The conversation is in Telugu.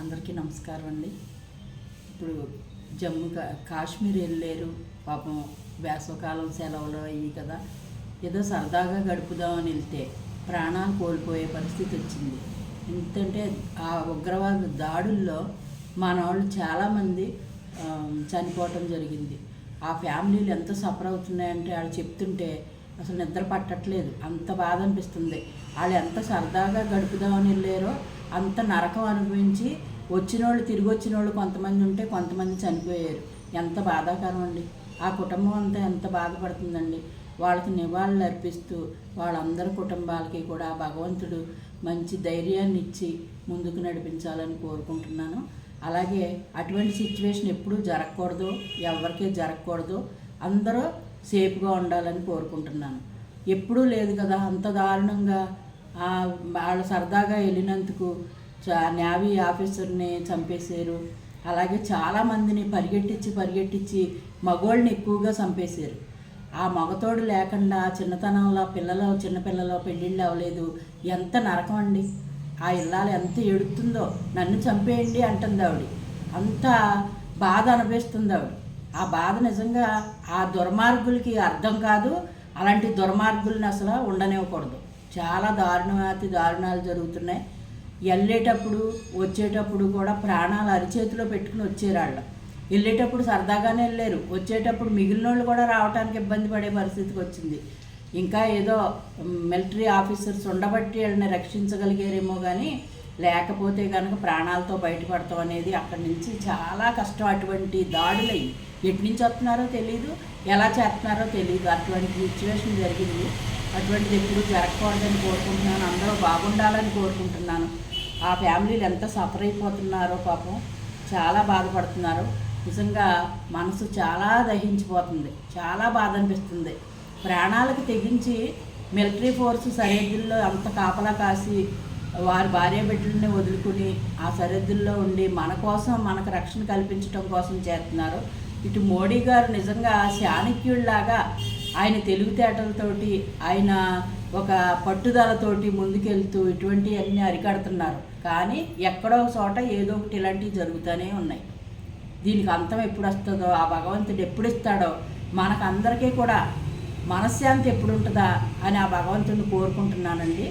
అందరికీ నమస్కారం అండి. ఇప్పుడు జమ్మూ కా కాశ్మీర్ వెళ్ళారు. పాపం వేసవకాలం సెలవులు అయ్యి కదా. ఏదో సరదాగా గడుపుదామని వెళ్తే ప్రాణాలు కోల్పోయే పరిస్థితి వచ్చింది. ఎందుకంటే ఆ ఉగ్రవాద దాడుల్లో మన వాళ్ళు చాలామంది చనిపోవటం జరిగింది. ఆ ఫ్యామిలీలు ఎంత సఫర్ అవుతున్నాయంటే వాళ్ళు చెప్తుంటే అసలు నిద్ర పట్టట్లేదు. అంత బాధ అనిపిస్తుంది వాళ్ళు ఎంత సరదాగా గడుపుదామని వెళ్ళారో అంత నరకం అనుభవించి వచ్చిన వాళ్ళు తిరిగి వచ్చిన వాళ్ళు కొంతమంది ఉంటే కొంతమంది చనిపోయారు. ఎంత బాధాకరం అండి. ఆ కుటుంబం అంతా ఎంత బాధపడుతుందండి. వాళ్ళకి నివాళులు అర్పిస్తూ వాళ్ళందరి కుటుంబాలకి కూడా భగవంతుడు మంచి ధైర్యాన్ని ఇచ్చి ముందుకు నడిపించాలని కోరుకుంటున్నాను. అలాగే అటువంటి సిచ్యువేషన్ ఎప్పుడూ జరగకూడదు. ఎవరికీ జరగకూడదు. అందరూ సేఫ్గా ఉండాలని కోరుకుంటున్నాను. ఎప్పుడూ లేదు కదా అంత దారుణంగా వాళ్ళు సరదాగా వెళ్ళినందుకు నేవీ ఆఫీసర్ని చంపేశారు. అలాగే చాలామందిని పరిగెట్టించి పరిగెట్టించి మగోళ్ళని ఎక్కువగా చంపేశారు. ఆ మగతోడు లేకుండా చిన్నతనంలో పిల్లలు చిన్నపిల్లలు పెళ్ళిళ్ళు అవ్వలేదు. ఎంత నరకం అండి. ఆ ఇల్లాలు ఎంత ఎడుతుందో. నన్ను చంపేయండి అంటుంది ఆవిడ. అంత బాధ అనిపిస్తుంది ఆవిడ. ఆ బాధ నిజంగా ఆ దుర్మార్గులకి అర్థం కాదు. అలాంటి దుర్మార్గుల్ని అసలు ఉండనివ్వకూడదు. చాలా దారుణాతి దారుణాలు జరుగుతున్నాయి. వెళ్ళేటప్పుడు వచ్చేటప్పుడు కూడా ప్రాణాలు అరిచేతిలో పెట్టుకుని వచ్చేరాళ్ళు. వాళ్ళు వెళ్ళేటప్పుడు సరదాగానే వెళ్ళారు వచ్చేటప్పుడు మిగిలిన వాళ్ళు కూడా రావడానికి ఇబ్బంది పడే పరిస్థితికి వచ్చింది. ఇంకా ఏదో మిలిటరీ ఆఫీసర్స్ ఉండబట్టి వాళ్ళని రక్షించగలిగారేమో కానీ లేకపోతే కనుక ప్రాణాలతో బయటపడతాం అనేది అక్కడి నుంచి చాలా కష్టం. అటువంటి దాడులయ్యి ఎటు నుంచి వస్తున్నారో తెలియదు ఎలా చేస్తున్నారో తెలియదు అటువంటి సిచ్యువేషన్ జరిగింది. అటువంటిది ఎప్పుడు జరగకూడదని కోరుకుంటున్నాను. అందరూ బాగుండాలని కోరుకుంటున్నాను. ఆ ఫ్యామిలీలు ఎంత సఫర్ అయిపోతున్నారో పాపం చాలా బాధపడుతున్నారు. నిజంగా మనసు చాలా దహించిపోతుంది. చాలా బాధ అనిపిస్తుంది. ప్రాణాలకు తెగించి మిలిటరీ ఫోర్స్ సరిహద్దుల్లో అంత కాపలా కాసి వారి భార్య బిడ్డలని వదులుకుని ఆ సరిహద్దుల్లో ఉండి మన కోసం మనకు రక్షణ కల్పించడం కోసం చేస్తున్నారు. ఇటు మోడీ గారు నిజంగా చాణక్యుడిలాగా ఆయన తెలివితేటలతోటి ఆయన ఒక పట్టుదలతోటి ముందుకెళ్తూ ఇటువంటివన్నీ అరికడుతున్నారు. కానీ ఎక్కడో ఒక చోట ఏదో ఒకటి ఇలాంటివి జరుగుతూనే ఉన్నాయి. దీనికి అంతం ఎప్పుడు వస్తుందో ఆ భగవంతుడు ఎప్పుడు ఇస్తాడో మనకందరికీ కూడా మనశ్శాంతి ఎప్పుడు ఉంటుందా అని ఆ భగవంతుడిని కోరుకుంటున్నానండి.